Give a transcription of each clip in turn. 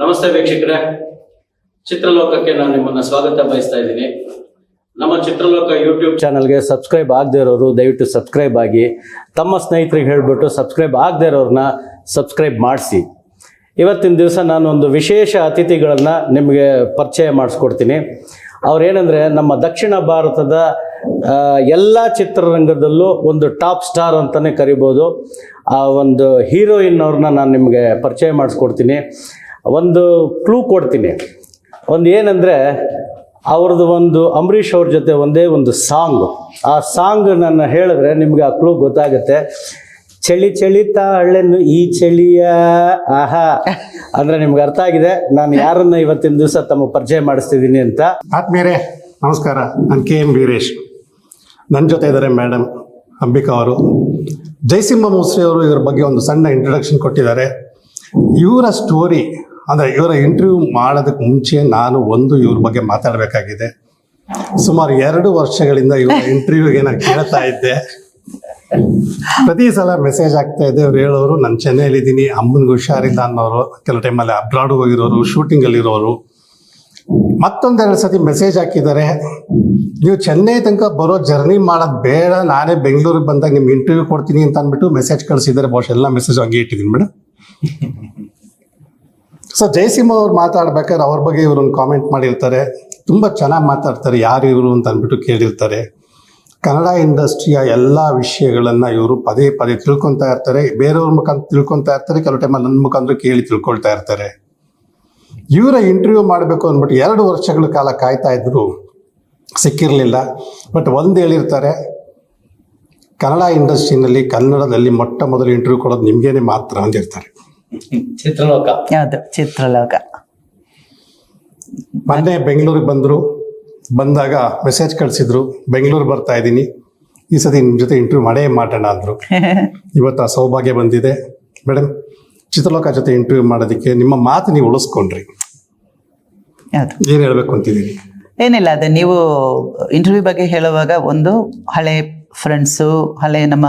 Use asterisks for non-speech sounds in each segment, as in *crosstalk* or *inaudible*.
ನಮಸ್ತೆ ವೀಕ್ಷಕರೇ. ಚಿತ್ರಲೋಕಕ್ಕೆ ನಾನು ನಿಮ್ಮನ್ನ ಸ್ವಾಗತ ಬಯಸ್ತಾ ಇದ್ದೀನಿ. ನಮ್ಮ ಚಿತ್ರಲೋಕ ಯೂಟ್ಯೂಬ್ ಚಾನಲ್ಗೆ ಸಬ್ಸ್ಕ್ರೈಬ್ ಆಗದೆ ಇರೋರು ದಯವಿಟ್ಟು ಸಬ್ಸ್ಕ್ರೈಬ್ ಆಗಿ, ತಮ್ಮ ಸ್ನೇಹಿತರಿಗೆ ಹೇಳಿಬಿಟ್ಟು ಸಬ್ಸ್ಕ್ರೈಬ್ ಆಗದೆ ಇರೋರನ್ನ ಸಬ್ಸ್ಕ್ರೈಬ್ ಮಾಡಿಸಿ. ಇವತ್ತಿನ ದಿವಸ ನಾನು ಒಂದು ವಿಶೇಷ ಅತಿಥಿಗಳನ್ನು ನಿಮಗೆ ಪರಿಚಯ ಮಾಡಿಸ್ಕೊಡ್ತೀನಿ. ಅವ್ರೇನೆಂದರೆ, ನಮ್ಮ ದಕ್ಷಿಣ ಭಾರತದ ಎಲ್ಲ ಚಿತ್ರರಂಗದಲ್ಲೂ ಒಂದು ಟಾಪ್ ಸ್ಟಾರ್ ಅಂತಲೇ ಕರಿಬೋದು. ಆ ಒಂದು ಹೀರೋಯಿನ್ ಅವ್ರನ್ನ ನಾನು ನಿಮಗೆ ಪರಿಚಯ ಮಾಡಿಸ್ಕೊಡ್ತೀನಿ. ಒಂದು ಕ್ಲೂ ಕೊಡ್ತೀನಿ. ಒಂದು ಏನಂದರೆ, ಅವ್ರದ್ದು ಒಂದು ಅಂಬರೀಷ್ ಅವ್ರ ಜೊತೆ ಒಂದೇ ಒಂದು ಸಾಂಗ್ ಆ ಸಾಂಗ್ ನಾನು ಹೇಳಿದ್ರೆ ನಿಮ್ಗೆ ಆ ಕ್ಲೂ ಗೊತ್ತಾಗುತ್ತೆ. ಚಳಿ ಚಳಿ ತಾಳೆನು ಈ ಚಳಿಯ, ಆಹಾ. ಅಂದ್ರೆ ನಿಮ್ಗೆ ಅರ್ಥ ಆಗಿದೆ. ನಾನು ಯಾರನ್ನ ಇವತ್ತಿನ ದಿವಸ ತಮ್ಮ ಪರಿಚಯ ಮಾಡಿಸ್ತಿದ್ದೀನಿ ಅಂತ. ಆತ್ಮೀಯರೇ, ನಮಸ್ಕಾರ. ನಾನು ಕೆ ಎಂ ವೀರೇಶ್. ನನ್ನ ಜೊತೆ ಇದ್ದಾರೆ ಮೇಡಮ್ ಅಂಬಿಕಾ ಅವರು. ಜಯಸಿಂಹ ಮೋಸ್ರಿ ಅವರು ಇದ್ರ ಬಗ್ಗೆ ಒಂದು ಸಣ್ಣ ಇಂಟ್ರೊಡಕ್ಷನ್ ಕೊಟ್ಟಿದ್ದಾರೆ. ಇವರ ಸ್ಟೋರಿ ಅಂದರೆ ಇವರ ಇಂಟರ್ವ್ಯೂ ಮಾಡೋದಕ್ಕೆ ಮುಂಚೆ ನಾನು ಒಂದು ಇವ್ರ ಬಗ್ಗೆ ಮಾತಾಡಬೇಕಾಗಿದೆ. ಸುಮಾರು ಎರಡು ವರ್ಷಗಳಿಂದ ಇವರ ಇಂಟರ್ವ್ಯೂಗೆ ನಾನು ಕೇಳ್ತಾ ಇದ್ದೆ. ಪ್ರತಿ ಸಲ ಮೆಸೇಜ್ ಆಗ್ತಾ ಇದೆ, ಅವ್ರು ಹೇಳೋರು, ನಾನು ಚೆನ್ನೈಲಿದ್ದೀನಿ ಅಮ್ಮನಿಗೆ ಹುಷಾರಿಲ್ಲ ಅನ್ನೋರು ಕೆಲವು ಟೈಮಲ್ಲಿ ಅಬ್ರಾಡ್ ಹೋಗಿರೋರು ಶೂಟಿಂಗಲ್ಲಿರೋರು ಮತ್ತೊಂದೆರಡು ಸತಿ ಮೆಸೇಜ್ ಹಾಕಿದ್ದಾರೆ, ನೀವು ಚೆನ್ನೈ ತನಕ ಬರೋ ಜರ್ನಿ ಮಾಡೋದು ಬೇಡ, ನಾನೇ ಬೆಂಗಳೂರಿಗೆ ಬಂದಾಗ ನಿಮ್ಗೆ ಇಂಟರ್ವ್ಯೂ ಕೊಡ್ತೀನಿ ಅಂತ ಅಂದ್ಬಿಟ್ಟು ಮೆಸೇಜ್ ಕಳಿಸಿದ್ದಾರೆ. ಬಹುಶಃ ಎಲ್ಲ ಮೆಸೇಜ್ ಹಂಗೆ ಇಟ್ಟಿದ್ದೀನಿ ಮೇಡಮ್ ಸೊ ಜಯಸಿಂಹ ಅವ್ರು ಮಾತಾಡ್ಬೇಕಾದ್ರೆ ಅವ್ರ ಬಗ್ಗೆ ಇವ್ರನ್ನ ಕಾಮೆಂಟ್ ಮಾಡಿರ್ತಾರೆ. ತುಂಬ ಚೆನ್ನಾಗಿ ಮಾತಾಡ್ತಾರೆ. ಯಾರು ಇವರು ಅಂತ ಅಂದ್ಬಿಟ್ಟು ಕೇಳಿರ್ತಾರೆ. ಕನ್ನಡ ಇಂಡಸ್ಟ್ರಿಯ ಎಲ್ಲ ವಿಷಯಗಳನ್ನು ಇವರು ಪದೇ ಪದೇ ತಿಳ್ಕೊತಾ ಇರ್ತಾರೆ. ಬೇರೆಯವ್ರ ಮುಖಾಂತರ ತಿಳ್ಕೊತಾ ಇರ್ತಾರೆ. ಕೆಲವು ಟೈಮಲ್ಲಿ ನನ್ನ ಮುಖಾಂತರ ಕೇಳಿ ತಿಳ್ಕೊಳ್ತಾ ಇರ್ತಾರೆ. ಇವರ ಇಂಟರ್ವ್ಯೂ ಮಾಡಬೇಕು ಅಂದ್ಬಿಟ್ಟು ಎರಡು ವರ್ಷಗಳ ಕಾಲ ಕಾಯ್ತಾ ಇದ್ರು. ಸಿಕ್ಕಿರಲಿಲ್ಲ. ಬಟ್ ಒಂದು ಹೇಳಿರ್ತಾರೆ, ಕನ್ನಡ ಇಂಡಸ್ಟ್ರಿನಲ್ಲಿ ಕನ್ನಡದಲ್ಲಿ ಮೊಟ್ಟ ಮೊದಲು ಇಂಟರ್ವ್ಯೂ ಕೊಡೋದು ನಿಮಗೇನೆ ಮಾತ್ರ ಅಂದಿರ್ತಾರೆ. ಚಿತ್ರಲೋಕ. ಯಾವುದು? ಚಿತ್ರಲೋಕ. ಮೊನ್ನೆ ಬೆಂಗಳೂರಿಗೆ ಬಂದರು. ಬಂದಾಗ ಮೆಸೇಜ್ ಕಳಿಸಿದ್ರು. ಬೆಂಗಳೂರು ಬರ್ತಾ ಇದ್ದೀನಿ. ಈ ಸತಿ ನಿಮ್ಮ ಜೊತೆ ಇಂಟರ್ವ್ಯೂ ಮಾಡೇ ಮಾಡೋಣ ಅಂದರು. *laughs* ಇವತ್ತು ಆ ಸೌಭಾಗ್ಯ ಬಂದಿದೆ. ಮೇಡಮ್ ಚಿತ್ರಲೋಕ ಜೊತೆ ಇಂಟರ್ವ್ಯೂ ಮಾಡೋದಕ್ಕೆ ನಿಮ್ಮ ಮಾತು ನೀವು ಉಳಿಸ್ಕೊಂಡ್ರಿ. ಯಾವುದು? ಏನು ಹೇಳಬೇಕು ಅಂತಿದ್ದೀನಿ ಏನಿಲ್ಲ ಅದೇ ನೀವು ಇಂಟರ್ವ್ಯೂ ಬಗ್ಗೆ ಹೇಳುವಾಗ ಒಂದು ಹಳೆ ಫ್ರೆಂಡ್ಸು ಹಳೆ ನಮ್ಮ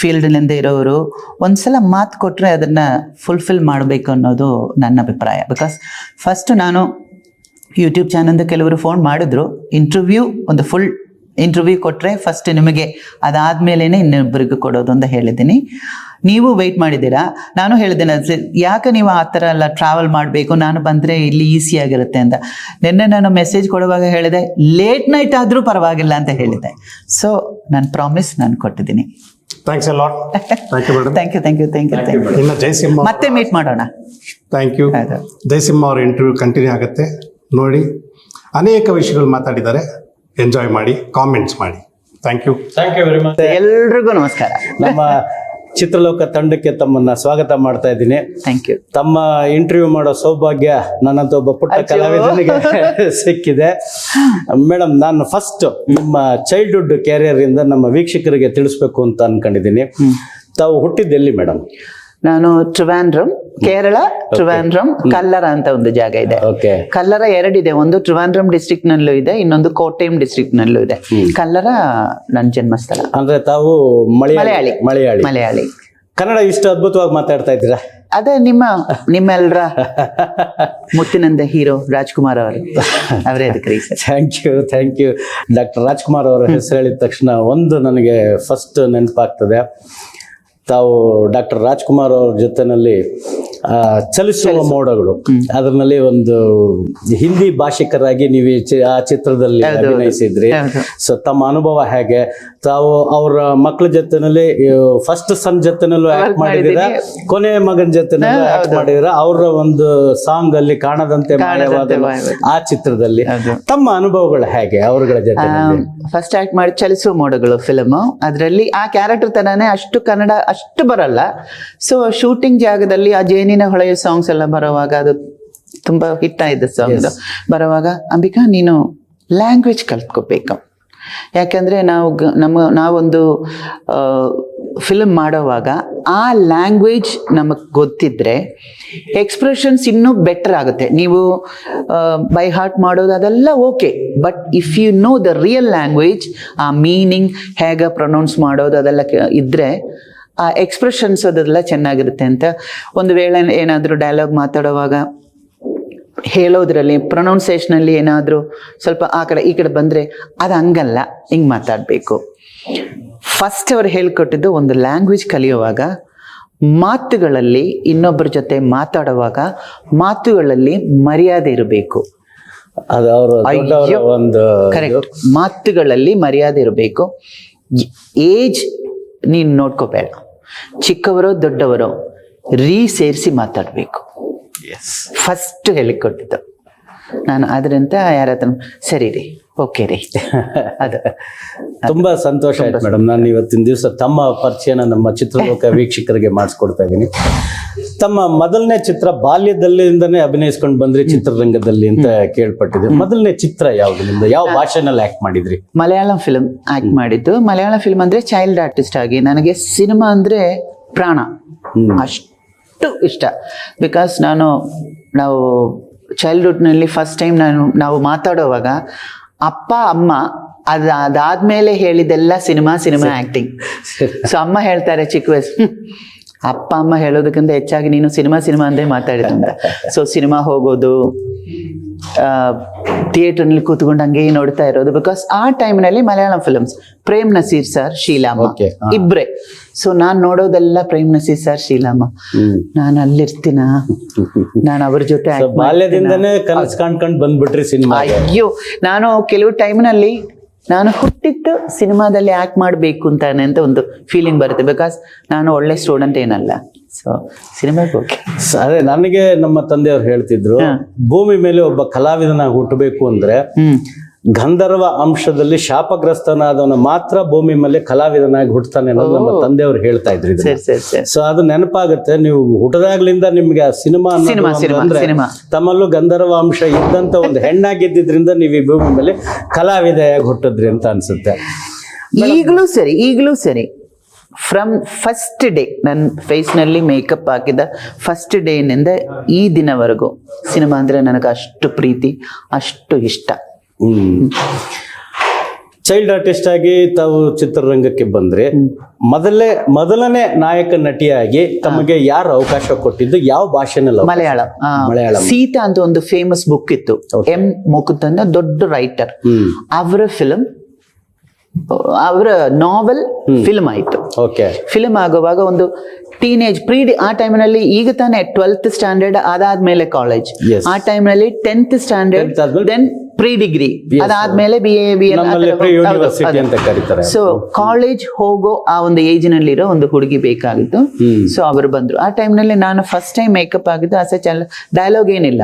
ಫೀಲ್ಡ್ನಿಂದ ಇರೋರು, ಒಂದ್ಸಲ ಮಾತು ಕೊಟ್ಟರೆ ಅದನ್ನು ಫುಲ್ಫಿಲ್ ಮಾಡಬೇಕು ಅನ್ನೋದು ನನ್ನ ಅಭಿಪ್ರಾಯ. ಬಿಕಾಸ್ ಫಸ್ಟ್ ನಾನು ಯೂಟ್ಯೂಬ್ ಚಾನಲ್ದ ಕೆಲವರು ಫೋನ್ ಮಾಡಿದ್ರು ಇಂಟರ್ವ್ಯೂ ಒಂದು ಫುಲ್ ಇಂಟರ್ವ್ಯೂ ಕೊಟ್ಟರೆ ಫಸ್ಟ್ ನಿಮಗೆ ಅದಾದಮೇಲೆ ಇನ್ನೊಬ್ಬರಿಗೂ ಕೊಡೋದು ಅಂತ ಹೇಳಿದ್ದೀನಿ. ನೀವು ವೆಯ್ಟ್ ಮಾಡಿದ್ದೀರಾ? ನಾನು ಹೇಳಿದೆ ನಾನು ಯಾಕೆ ನೀವು ಆ ಥರ ಎಲ್ಲ ಟ್ರಾವೆಲ್ ಮಾಡಬೇಕು? ನಾನು ಬಂದರೆ ಇಲ್ಲಿ ಈಸಿಯಾಗಿರುತ್ತೆ ಅಂತ. ನಿನ್ನೆ ನಾನು ಮೆಸೇಜ್ ಕೊಡುವಾಗ ಹೇಳಿದೆ ಲೇಟ್ ನೈಟ್ ಆದರೂ ಪರವಾಗಿಲ್ಲ ಅಂತ ಹೇಳಿದೆ. ಸೊ ನಾನು ಪ್ರಾಮಿಸ್ ನಾನು ಕೊಟ್ಟಿದ್ದೀನಿ. Thanks lot thank you madam thank you thank you thank you thank you ಇನ್ನು ಜಯಸಿಂಹ ಮತ್ತೆ ಮೀಟ್ ಮಾಡೋಣ. Thank you. ಜಯಸಿಂಹ ಅವರ ಇಂಟರ್ವ್ಯೂ ಕಂಟಿನ್ಯೂ ಆಗುತ್ತೆ. ನೋಡಿ ಅನೇಕ ವಿಷಯಗಳು ಮಾತಾಡಿದ್ದಾರೆ. ಎಂಜಾಯ್ ಮಾಡಿ ಕಾಮೆಂಟ್ಸ್ ಮಾಡಿ. Thank you thank you very much ಎಲ್ರಿಗೂ ನಮಸ್ಕಾರ. ನಮ್ಮ ಚಿತ್ರಲೋಕ ತಂಡಕ್ಕೆ ತಮ್ಮನ್ನ ಸ್ವಾಗತ ಮಾಡ್ತಾ ಇದ್ದೀನಿ. ಥ್ಯಾಂಕ್ ಯು ತಮ್ಮ ಇಂಟರ್ವ್ಯೂ ಮಾಡೋ ಸೌಭಾಗ್ಯ ನನ್ನಂತ ಒಬ್ಬ ಪುಟ್ಟ ಕಲಾವಿದನಿಗೆ *laughs* ಸಿಕ್ಕಿದೆ. ಮೇಡಮ್ ನಾನು ಫಸ್ಟ್ ನಿಮ್ಮ ಚೈಲ್ಡ್ಹುಡ್ ಕ್ಯಾರಿಯರ್ ಇಂದ ನಮ್ಮ ವೀಕ್ಷಕರಿಗೆ ತಿಳಿಸ್ಬೇಕು ಅಂತ ಅನ್ಕೊಂಡಿದ್ದೀನಿ. ತಾವು ಹುಟ್ಟಿದ್ದೆಲ್ಲಿ ಮೇಡಮ್ ನಾನು ಟ್ರಿವಾಂಡ್ರಮ್ ಕೇರಳ ಟ್ರಿವಾಂಡ್ರಮ್ ಕಲ್ಲರ ಅಂತ ಒಂದು ಜಾಗ ಇದೆ. ಕಲ್ಲರ ಎರಡಿದೆ. ಒಂದು ಟ್ರಿವಾಂಡ್ರಮ್ ಡಿಸ್ಟ್ರಿಕ್ಟ್ ನಲ್ಲೂ ಇದೆ ಇನ್ನೊಂದು ಕೋಟೆಯಂ ಡಿಸ್ಟ್ರಿಕ್ಟ್ ನಲ್ಲೂ ಇದೆ. ಕಲ್ಲರ ನನ್ನ ಜನ್ಮಸ್ಥಳ. ಅಂದ್ರೆ ತಾವು ಮಲಯಾಳಿ ಮಲಯಾಳಿ. ಮಲಯಾಳಿ. ಕನ್ನಡ ಇಷ್ಟು ಅದ್ಭುತವಾಗಿ ಮಾತಾಡ್ತಾ ಇದ್ದೀರಾ? ಅದೇ ನಿಮ್ಮ ನಿಮ್ಮೆಲ್ಲರ ಮುತ್ತಿನಂದ ಹೀರೋ ರಾಜ್ಕುಮಾರ್ ಅವರು. ಅವರೇ ಅದಕ್ಕೆ thank you thank you doctor Rajkumar ಅವರ ಹೆಸರು ಹೇಳಿದ ತಕ್ಷಣ ಒಂದು ನನಗೆ ಫಸ್ಟ್ ನೆನಪಾಗ್ತದೆ. ತಾವು ಡಾಕ್ಟರ್ ರಾಜ್ಕುಮಾರ್ ಅವ್ರ ಜೊತೆನಲ್ಲಿ ಆ, ಚಲಿಸುವ ಮೋಡಗಳು. ಅದರಲ್ಲಿ ಒಂದು ಹಿಂದಿ ಭಾಷಿಕರಾಗಿ ನೀವು ಆ ಚಿತ್ರದಲ್ಲಿ ಅಭಿನಯಿಸಿದ್ರಿ. ಸೊ ತಮ್ಮ ಅನುಭವ ಹೇಗೆ? ತಾವು ಅವರ ಮಕ್ಕಳ ಜೊತೆನಲ್ಲಿ ಫಸ್ಟ್ ಸನ್ ಜೊತೆನಲ್ಲೂ ಆಕ್ಟ್ ಮಾಡಿದೀರ ಕೊನೆ ಮಗನ ಜೊತೆನಲ್ಲೂ ಆಕ್ಟ್ ಮಾಡಿದೀರ ಅವರ ಒಂದು ಸಾಂಗ್ ಅಲ್ಲಿ ಕಾಣದಂತೆ. ಆ ಚಿತ್ರದಲ್ಲಿ. ತಮ್ಮ ಅನುಭವಗಳು ಹೇಗೆ ಅವರುಗಳ ಜೊತೆ ಫಸ್ಟ್ ಆಕ್ಟ್ ಮಾಡಿ ಚಲಿಸುವ ಮೋಡಗಳು ಫಿಲಮ್ ಅದರಲ್ಲಿ ಆ ಕ್ಯಾರೆಕ್ಟರ್ ತನನೇ ಅಷ್ಟು ಕನ್ನಡ ಅಷ್ಟು ಬರಲ್ಲ. ಸೊ ಶೂಟಿಂಗ್ ಜಾಗದಲ್ಲಿ ಆ ಜೇನಿನ ಹೊಳೆಯ ಸಾಂಗ್ಸ್ ಎಲ್ಲ ಬರುವಾಗ ಅದು ತುಂಬಾ ಹಿಟ್ ಆಯ್ತು ಸಾಂಗ್ ಬರುವಾಗ ಅಂಬಿಕಾ ನೀನು ಲ್ಯಾಂಗ್ವೇಜ್ ಕಲ್ತ್ಕೋಬೇಕು. ಯಾಕೆಂದ್ರೆ ನಾವು ನಮ್ಮ ನಾವೊಂದು ಫಿಲ್ಮ್ ಮಾಡೋವಾಗ ಆ ಲ್ಯಾಂಗ್ವೇಜ್ ನಮಗೆ ಗೊತ್ತಿದ್ರೆ ಎಕ್ಸ್ಪ್ರೆಷನ್ಸ್ ಇನ್ನೂ ಬೆಟರ್ ಆಗುತ್ತೆ. ನೀವು ಬೈ ಹಾರ್ಟ್ ಮಾಡೋದು ಅದೆಲ್ಲ okay but if you know the real language ಆ ಮೀನಿಂಗ್ ಹೇಗೆ ಪ್ರೊನೌನ್ಸ್ ಮಾಡೋದು ಅದೆಲ್ಲ ಇದ್ದರೆ ಇದ್ರೆ ಆ ಎಕ್ಸ್ಪ್ರೆಷನ್ಸ್ ಅದೆಲ್ಲ ಚೆನ್ನಾಗಿರುತ್ತೆ ಅಂತ. ಒಂದು ವೇಳೆ ಏನಾದರೂ ಡೈಲಾಗ್ ಮಾತಾಡುವಾಗ ಹೇಳೋದ್ರಲ್ಲಿ ಪ್ರೊನೌನ್ಸೇಷನಲ್ಲಿ ಏನಾದರೂ ಸ್ವಲ್ಪ ಆ ಕಡೆ ಈ ಕಡೆ ಬಂದರೆ ಅದು ಹಂಗಲ್ಲ ಹಿಂಗೆ ಮಾತಾಡಬೇಕು. ಫಸ್ಟ್ ಅವ್ರು ಹೇಳ್ಕೊಟ್ಟಿದ್ದು ಒಂದು ಲ್ಯಾಂಗ್ವೇಜ್ ಕಲಿಯುವಾಗ ಮಾತುಗಳಲ್ಲಿ ಇನ್ನೊಬ್ಬರ ಜೊತೆ ಮಾತಾಡುವಾಗ ಮಾತುಗಳಲ್ಲಿ ಮರ್ಯಾದೆ ಇರಬೇಕು. ಒಂದು ಕರೆಕ್ಟ್ ಮಾತುಗಳಲ್ಲಿ ಮರ್ಯಾದೆ ಇರಬೇಕು. ಏಜ್ ನೀನು ನೋಡ್ಕೋಬೇಡ. ಚಿಕ್ಕವರೋ ದೊಡ್ಡವರೋ ರೀ ಸೇರಿಸಿ ಮಾತಾಡಬೇಕು. ಫಸ್ಟ್ ಹೇಳಿಕೊಟ್ಟಿದ್ದು. ನಾನು ಅದರಿಂದ ಯಾರ ಹತ್ರ ಸರಿ ರೀ ಓಕೆ ರೀ. ಅದು. ತುಂಬಾ ಸಂತೋಷ ಆಯ್ತು ಮೇಡಮ್ ನಾನು ಇವತ್ತಿನ ದಿವಸ ತಮ್ಮ ಪರಿಚಯನ ನಮ್ಮ ಚಿತ್ರಲೋಕ *laughs* ವೀಕ್ಷಕರಿಗೆ ಮಾಡಿಸ್ಕೊಡ್ತಾ ಇದ್ದೀನಿ. ತಮ್ಮ ಮೊದಲನೇ ಚಿತ್ರ ಬಾಲ್ಯದಲ್ಲಿಂದನೇ ಅಭಿನಯಿಸ್ಕೊಂಡು ಬಂದ್ರಿ ಚಿತ್ರರಂಗದಲ್ಲಿ ಅಂತ ಕೇಳ್ಪಟ್ಟಿದೆ ಮೊದಲನೇ ಚಿತ್ರ ಯಾವ್ದು? ನಿಮ್ದು ಯಾವ ಭಾಷೆನಲ್ಲಿ ಆಕ್ಟ್ ಮಾಡಿದ್ರಿ? ಮಲಯಾಳಂ ಫಿಲ್ಮ್ ಆಕ್ಟ್ ಮಾಡಿದ್ದು. ಮಲಯಾಳಂ ಫಿಲ್ಮ್ ಅಂದ್ರೆ ಚೈಲ್ಡ್ ಆರ್ಟಿಸ್ಟ್ ಆಗಿ. ನನಗೆ ಸಿನಿಮಾ ಅಂದ್ರೆ ಪ್ರಾಣ. ಅಷ್ಟು ಇಷ್ಟ. ಬಿಕಾಸ್ ನಾನು ನಾವು ಚೈಲ್ಡ್ಹುಡ್ನಲ್ಲಿ ಫಸ್ಟ್ ಟೈಮ್ ನಾನು ನಾವು ಮಾತಾಡುವಾಗ ಅಪ್ಪ ಅಮ್ಮ ಅದ ಅದಾದ್ಮೇಲೆ ಹೇಳಿದೆಲ್ಲ ಸಿನಿಮಾ ಸಿನಿಮಾ ಆಕ್ಟಿಂಗ್ ಸೊ ಅಮ್ಮ ಹೇಳ್ತಾರೆ ಚಿಕ್ಕ ವಯಸ್ಸು ಅಪ್ಪ ಅಮ್ಮ ಹೇಳೋದಕ್ಕಿಂತ ಹೆಚ್ಚಾಗಿ ನೀನು ಸಿನಿಮಾ ಸಿನಿಮಾ ಅಂದೇ ಮಾತಾಡಿದಂತ ಸೊ ಸಿನಿಮಾ ಹೋಗೋದು ಥಿಯೇಟರ್ನಲ್ಲಿ ಕೂತ್ಕೊಂಡು ಹಂಗೆ ನೋಡ್ತಾ ಇರೋದು. ಬಿಕಾಸ್ ಆ ಟೈಮ್ನಲ್ಲಿ ಮಲಯಾಳಂ ಫಿಲ್ಮ್ಸ್ ಪ್ರೇಮ್ ನಸೀರ್ ಸರ್ ಶೀಲಾಮ ಇಬ್ರೆ. ಸೊ ನಾನು ನೋಡೋದೆಲ್ಲ ಪ್ರೇಮ್ ನಸೀರ್ ಸರ್ ಶೀಲಾಮ ನಾನು ಅಲ್ಲಿರ್ತೀನ? ನಾನು ಅವ್ರ ಜೊತೆ ಬಾಲ್ಯದಿಂದನೇ ಕನಸು ಕಾಣ್ಕೊಂಡು ಬಂದ್ಬಿಟ್ರಿ ಸಿನಿಮಾ ಅಯ್ಯೋ ನಾನು ಕೆಲವು ಟೈಮ್ನಲ್ಲಿ ನಾನು ಹುಟ್ಟಿದ್ದು ಸಿನಿಮಾದಲ್ಲಿ ಆ್ಯಕ್ಟ್ ಮಾಡಬೇಕು ಅಂತಾನೆ ಅಂತ ಒಂದು ಫೀಲಿಂಗ್ ಬರುತ್ತೆ. ಬಿಕಾಸ್ ನಾನು ಒಳ್ಳೆ ಸ್ಟೂಡೆಂಟ್ ಏನಲ್ಲ. ಸೊ ಸಿನಿಮಾಗೆ ಓಕೆ ಅದೇ ನನಗೆ ನಮ್ಮ ತಂದೆಯವ್ರು ಹೇಳ್ತಿದ್ರು ಭೂಮಿ ಮೇಲೆ ಒಬ್ಬ ಕಲಾವಿದನಾಗಿ ಹುಟ್ಟಬೇಕು ಅಂದ್ರೆ ಗಂಧರ್ವ ಅಂಶದಲ್ಲಿ ಶಾಪಗ್ರಸ್ತನಾದವನ ಮಾತ್ರ ಭೂಮಿ ಮೇಲೆ ಕಲಾವಿದನಾಗಿ ಹುಟ್ಟತಾನೆ ಅನ್ನೋದು ನಮ್ಮ ತಂದೆಯವರು ಹೇಳ್ತಾ ಇದ್ರು ಸೊ ಅದು ನೆನಪಾಗುತ್ತೆ. ನೀವು ಹುಟ್ಟದಾಗ್ಲಿಂದ ನಿಮ್ಗೆ ಆ ಸಿನಿಮಾ ಅಂದ್ರೆ ತಮ್ಮಲ್ಲೂ ಗಂಧರ್ವ ಅಂಶ ಇದ್ದಂತ ಒಂದು ಹೆಣ್ಣಾಗಿದ್ದಿದ್ರಿಂದ ನೀವು ಈ ಭೂಮಿ ಮೇಲೆ ಕಲಾವಿದೆಯಾಗಿ ಹುಟ್ಟಿದ್ರಿ ಅಂತ ಅನ್ಸುತ್ತೆ. *laughs* ಈಗಲೂ ಸರಿ ಈಗಲೂ ಸರಿ. ಫ್ರಮ್ ಫಸ್ಟ್ ಡೇ ನನ್ನ ಫೇಸ್ನಲ್ಲಿ ಮೇಕಪ್ ಹಾಕಿದ ಫಸ್ಟ್ ಡೇನಿಂದ ಈ ದಿನವರೆಗೂ ಸಿನಿಮಾ ಅಂದರೆ ನನಗೆ ಅಷ್ಟು ಪ್ರೀತಿ ಅಷ್ಟು ಇಷ್ಟ. ಚೈಲ್ಡ್ ಆರ್ಟಿಸ್ಟ್ ಆಗಿ ತಾವು ಚಿತ್ರರಂಗಕ್ಕೆ ಬಂದ್ರೆ ಮೊದಲೇ ಮೊದಲನೇ ನಾಯಕ ನಟಿಯಾಗಿ ತಮಗೆ ಯಾರು ಅವಕಾಶ ಕೊಟ್ಟಿದ್ದು ಯಾವ ಭಾಷೆನಲ್ಲ ಮಲಯಾಳ. ಮಲಯಾಳಂ. ಸೀತಾ ಅಂತ ಒಂದು ಫೇಮಸ್ ಬುಕ್ ಇತ್ತು. ಎಂ ಮುಕುತ್ ಅಂತ ದೊಡ್ಡ ರೈಟರ್ ಅವರ ಫಿಲಂ ಅವರ ನಾವೆಲ್ ಫಿಲ್ಮ್ ಆಯಿತು. ಓಕೆ ಫಿಲ್ಮ್ ಆಗುವಾಗ ಒಂದು ಟೀನೇಜ್ ಪ್ರೀ ಆ ಟೈಮ್ನಲ್ಲಿ ಈಗ ತಾನೇ ಟ್ವೆಲ್ತ್ ಸ್ಟ್ಯಾಂಡರ್ಡ್ ಅದಾದ್ಮೇಲೆ ಕಾಲೇಜ್. ಆ ಟೈಮ್ನಲ್ಲಿ tenth standard 10th then pre degree ಅದಾದ್ಮೇಲೆ B A B so college ಹೋಗೋ ಆ ಒಂದು ಏಜ್ ನಲ್ಲಿರೋ ಒಂದು ಹುಡುಗಿ ಬೇಕಾಗಿತ್ತು. ಸೊ ಅವರು ಬಂದ್ರು. ಆ ಟೈಮ್ನಲ್ಲಿ ನಾನು ಫಸ್ಟ್ ಟೈಮ್ ಮೇಕಪ್ ಆಗಿದ್ದು ಅಸೆ ಚಲ ಡೈಲಾಗ್ ಏನಿಲ್ಲ.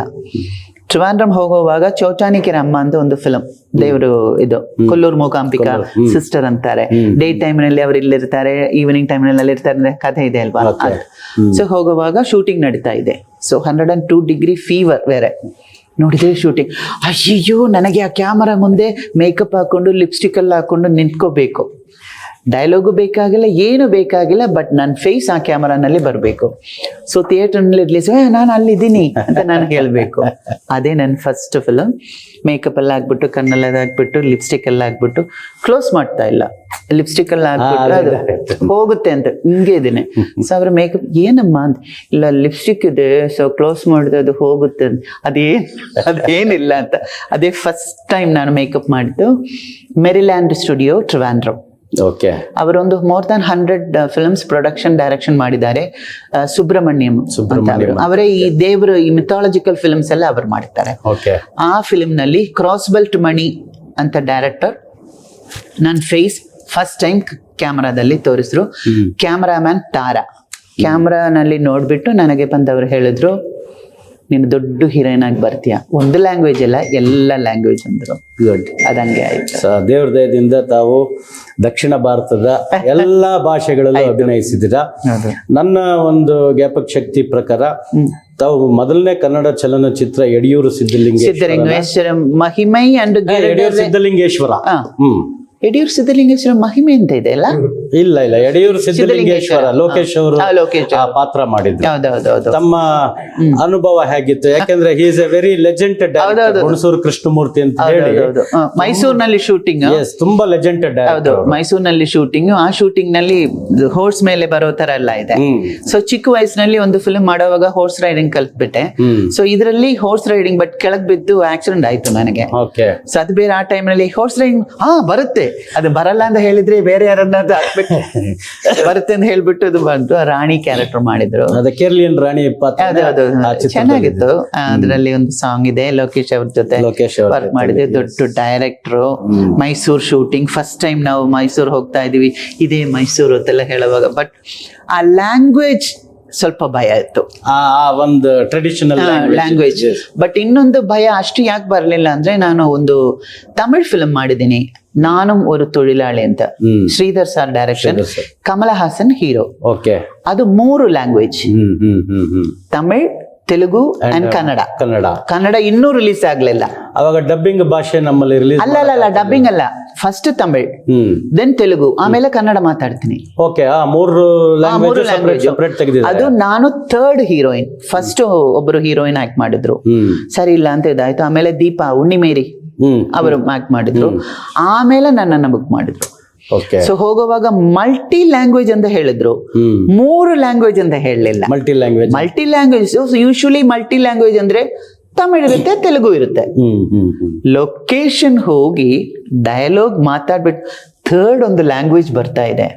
ಟ್ರಿವಾಂಡ್ರಮ್ ಹೋಗುವಾಗ ಚೌಟಾನಿಕೆರ ಅಮ್ಮ ಅಂತ ಒಂದು ಫಿಲಂ ದೇವರು ಇದು ಕೊಲ್ಲೂರು ಮೂಕಾಂಬಿಕಾ ಸಿಸ್ಟರ್ ಅಂತಾರೆ. ಡೇ ಟೈಮ್ನಲ್ಲಿ ಅವ್ರು ಇಲ್ಲಿರ್ತಾರೆ ಈವ್ನಿಂಗ್ ಟೈಮ್ನಲ್ಲಿ ಅಲ್ಲಿ ಇರ್ತಾರೆ ಅಂದ್ರೆ ಕಥೆ ಇದೆ ಅಲ್ವಾ. ಸೊ ಹೋಗುವಾಗ ಶೂಟಿಂಗ್ ನಡೀತಾ ಇದೆ. So hundred and two degree fever ಬೇರೆ. ನೋಡಿದ್ರೆ ಶೂಟಿಂಗ್ ಅಯ್ಯೋ ನನಗೆ ಆ ಕ್ಯಾಮರಾ ಮುಂದೆ ಮೇಕಪ್ ಹಾಕೊಂಡು ಲಿಪ್ಸ್ಟಿಕ್ ಎಲ್ಲ ಹಾಕೊಂಡು ನಿಂತ್ಕೋಬೇಕು. ಡೈಲಾಗು ಬೇಕಾಗಿಲ್ಲ, ಏನು ಬೇಕಾಗಿಲ್ಲ ಬಟ್ ನನ್ನ ಫೇಸ್ ಆ ಕ್ಯಾಮರಾನಲ್ಲಿ ಬರಬೇಕು. ಸೊ ಥಿಯೇಟರ್ನಲ್ಲಿ ಸೊ ನಾನು ಅಲ್ಲಿದ್ದೀನಿ ಅಂತ ನಾನು ಹೇಳಬೇಕು. ಅದೇ ನನ್ನ ಫಸ್ಟ್ ಫಿಲಮ್ ಮೇಕಪ್ ಎಲ್ಲ ಹಾಕ್ಬಿಟ್ಟು, ಕಣ್ಣೆಲ್ಲ ಹಾಕ್ಬಿಟ್ಟು ಲಿಪ್ಸ್ಟಿಕ್ ಎಲ್ಲ ಹಾಕ್ಬಿಟ್ಟು ಕ್ಲೋಸ್ ಮಾಡ್ತಾ ಇಲ್ಲ. ಲಿಪ್ಸ್ಟಿಕ್ ಅಲ್ಲಿ ಹಾಕ್ಬಿಟ್ಟು ಅದು ಹೋಗುತ್ತೆ ಅಂತ. ಹಿಂಗೆ ಇದ್ದೀನಿ. ಸೊ ಅವ್ರ ಮೇಕಪ್ ಏನಮ್ಮ ಅಂತ ಇಲ್ಲ ಲಿಪ್ಸ್ಟಿಕ್ ಇದೆ ಸೊ ಕ್ಲೋಸ್ ಮಾಡಿದ್ರೆ ಅದು ಹೋಗುತ್ತೆ ಅಂತ. ಅದೇನ್ ಅದೇನಿಲ್ಲ ಅಂತ. ಅದೇ ಫಸ್ಟ್ ಟೈಮ್ ನಾನು ಮೇಕಪ್ ಮಾಡಿದ್ದು ಮೆರಿಲ್ಯಾಂಡ್ ಸ್ಟುಡಿಯೋ ಟ್ರಿವಾಂಡ್ರಮ್ ಓಕೆ ಅವರೊಂದು more than hundred films production direction ಮಾಡಿದ್ದಾರೆ ಸುಬ್ರಹ್ಮಣ್ಯಂ ಅಂತ ಅವರೇ. ಈ ದೇವರು ಈ ಮಿಥಾಲಜಿಕಲ್ ಫಿಲ್ಮ್ಸ್ ಎಲ್ಲ ಅವರು ಮಾಡಿದ್ದಾರೆ ಆ ಫಿಲ್ಮ್ನಲ್ಲಿ ಕ್ರಾಸ್ ಬೆಲ್ಟ್ ಮಣಿ ಅಂತ ಡೈರೆಕ್ಟರ್ ನನ್ನ ಫೇಸ್ ಫಸ್ಟ್ ಟೈಮ್ ಕ್ಯಾಮರಾದಲ್ಲಿ ತೋರಿಸಿದ್ರು ಕ್ಯಾಮರಾಮ್ಯಾನ್ ತಾರಾ ಕ್ಯಾಮ್ರಾನಲ್ಲಿ ನೋಡ್ಬಿಟ್ಟು ನನಗೆ ಬಂದವರು ಹೇಳಿದ್ರು ನೀನು ದೊಡ್ಡ ಹೀರೋಯಿನ್ ಆಗಿ ಬರ್ತೀಯ. ಒಂದು ಲ್ಯಾಂಗ್ವೇಜ್ ಅಲ್ಲ ಎಲ್ಲ ಲ್ಯಾಂಗ್ವೇಜ್ ಅಂದ್ರು. ಗುಡ್ ಅದಂಗೆ ಆಯ್ತು. ದೇವ್ರ ದಯದಿಂದ ತಾವು ದಕ್ಷಿಣ ಭಾರತದ ಎಲ್ಲ ಭಾಷೆಗಳಲ್ಲೂ ಅಭಿನಯಿಸಿದ್ದೀರಾ. ನನ್ನ ಒಂದು ಜ್ಞಾಪಕ ಶಕ್ತಿ ಪ್ರಕಾರ ತಾವು ಮೊದಲನೇ ಕನ್ನಡ ಚಲನಚಿತ್ರ ಯಡಿಯೂರು ಸಿದ್ದಲಿಂಗೇಶ್ವರ ಸಿದ್ದಲಿಂಗೇಶ್ವರ ಮಹಿಮೈ ಅಂಡ್ ಯಡಿಯೂರು ಸಿದ್ದಲಿಂಗೇಶ್ವರ. ಹ್ಮ್. ಯಡಿಯೂರು ಸಿದ್ಧಲಿಂಗೇಶ್ವರ ಮಹಿಮೆ ಅಂತ ಇದೆ ಅಲ್ಲ? ಇಲ್ಲ ಇಲ್ಲ. ಯಡಿಯೂರು ಸಿದ್ದಲಿಂಗೇಶ್ವರ ಸಿದ್ದಲಿಂಗೇಶ್ವರ. ಲೋಕೇಶ್ ಅವರು ಪಾತ್ರ ಮಾಡಿದ್ರು ತಮ್ಮ ಅನುಭವ ಹೇಗಿತ್ತು? ಯಾಕಂದ್ರೆ he is a very legended. Hunsur Krishnamurthy ಅಂತ ಹೇಳಿ. ಮೈಸೂರಿನಲ್ಲಿ ಶೂಟಿಂಗ್ ತುಂಬಾ ಲೆಜೆಂಟೆಡ್ ಹೌದು ಮೈಸೂರಿನಲ್ಲಿ ಶೂಟಿಂಗ್ ಆ ಶೂಟಿಂಗ್ನಲ್ಲಿ ಹೋರ್ಸ್ ಮೇಲೆ ಬರೋ ತರ ಎಲ್ಲ ಇದೆ. ಸೊ ಚಿಕ್ಕ ವಯಸ್ಸಿನಲ್ಲಿ ಒಂದು ಫಿಲ್ಮ್ ಮಾಡುವಾಗ ಹೋರ್ಸ್ ರೈಡಿಂಗ್ ಕಲ್ತ್ಬಿಟ್ಟೆ. ಸೊ ಇದರಲ್ಲಿ ಹೋರ್ಸ್ ರೈಡಿಂಗ್ ಬಟ್ ಕೆಳಗ್ ಬಿದ್ದು ಆಕ್ಸಿಡೆಂಟ್ ಆಯ್ತು ನನಗೆ. ಓಕೆ ಸೊ ಅದು ಬೇರೆ ಆ ಟೈಮ್ನಲ್ಲಿ ಹೋರ್ಸ್ ರೈಡಿಂಗ್ ಹಾ ಬರುತ್ತೆ. ಅದು ಬರಲ್ಲ ಅಂತ ಹೇಳಿದ್ರೆ ಬೇರೆ ಯಾರನ್ನಾದ್ರೂ ಹಾಕ್ಬಿಟ್ಟು *laughs* ಬರುತ್ತೆ ಅಂತ ಹೇಳ್ಬಿಟ್ಟು ಇದು ಬಂತು. ರಾಣಿ ಕ್ಯಾರೆಕ್ಟರ್ ಮಾಡಿದ್ರು. ಅದ ಕೇರ್ಲಿಯನ್ ರಾಣಿ ಚೆನ್ನಾಗಿತ್ತು. ಅದರಲ್ಲಿ ಒಂದು ಸಾಂಗ್ ಇದೆ ಲೋಕೇಶ್ ಅವ್ರ ಜೊತೆ ವರ್ಕ್ ಮಾಡಿದೆ ದೊಡ್ಡ director Mysuru shooting first time ನಾವು ಮೈಸೂರು ಹೋಗ್ತಾ ಇದೀವಿ. ಇದೇ ಮೈಸೂರು ಅಂತೆಲ್ಲ ಹೇಳುವಾಗ. ಬಟ್ ಆ ಲ್ಯಾಂಗ್ವೇಜ್ ಸ್ವಲ್ಪ ಭಯ ಇತ್ತು. ಒಂದು ಟ್ರೆಡಿಷನಲ್ ಲ್ಯಾಂಗ್ವೇಜ್ ಬಟ್ ಇನ್ನೊಂದು ಭಯ ಅಷ್ಟು ಯಾಕೆ ಬರಲಿಲ್ಲ ಅಂದ್ರೆ ನಾನು ಒಂದು ತಮಿಳ್ ಫಿಲ್ಮ್ ಮಾಡಿದ್ದೀನಿ. ನಾನು ಒಂದು ತೊಳಿಲಾಳಿ ಅಂತ. Sridhar sir direction Kamal Haasan hero okay ಅದು ಮೂರು ಲ್ಯಾಂಗ್ವೇಜ್ ತಮಿಳ್ ತೆಲುಗು ಅಂಡ್ ಕನ್ನಡ ಕನ್ನಡ ಕನ್ನಡ ಇನ್ನೂ ರಿಲೀಸ್ ಆಗ್ಲಿಲ್ಲ ಅವಾಗ ಡಬ್ಬಿಂಗ್ ಭಾಷೆ ನಮ್ಮಲ್ಲಿ ರಿಲೀಸ್ ಅಲ್ಲ ಅಲ್ಲ ಅಲ್ಲ ಡಬ್ಬಿಂಗ್ ಅಲ್ಲ ಫಸ್ಟ್ ತಮಿಳ್ ದೆನ್ ತೆಲುಗು ಆಮೇಲೆ ಕನ್ನಡ ಮಾತಾಡ್ತೀನಿ. ಓಕೆ ಆ ಮೂರು ಲ್ಯಾಂಗ್ವೇಜ್ ಸೆಪರೇಟ್. ಸಪರೇಟ್ ಅದು ನಾನು ಥರ್ಡ್ ಹೀರೋಯಿನ್ ಫಸ್ಟ್ ಒಬ್ಬರು ಹೀರೋಯಿನ್ ಆಕ್ಟ್ ಮಾಡಿದ್ರು. ಸರಿ ಇಲ್ಲ ಅಂತ ಇದಾಯ್ತು. ಆಮೇಲೆ ದೀಪಾ ಉಣ್ಣಿಮೇರಿ. ಅವರು ಮ್ಯಾಕ್ ಮಾಡಿದ್ರು. ಆಮೇಲೆ ನನ್ನನ್ನು ಬುಕ್ ಮಾಡಿದ್ರು. ಸೊ ಹೋಗುವಾಗ ಮಲ್ಟಿ ಲ್ಯಾಂಗ್ವೇಜ್ ಅಂತ ಹೇಳಿದ್ರು. ಮೂರು ಲ್ಯಾಂಗ್ವೇಜ್ ಅಂತ ಹೇಳಲಿಲ್ಲ. Multi language multi language usually multi language ಅಂದ್ರೆ ತಮಿಳ್ ಇರುತ್ತೆ ತೆಲುಗು ಇರುತ್ತೆ. ಲೊಕೇಶನ್ ಹೋಗಿ ಡಯಲಾಗ್ ಮಾತಾಡ್ಬಿಟ್ಟು ಥರ್ಡ್ ಒಂದು ಲ್ಯಾಂಗ್ವೇಜ್ ಬರ್ತಾ ಇದೆ.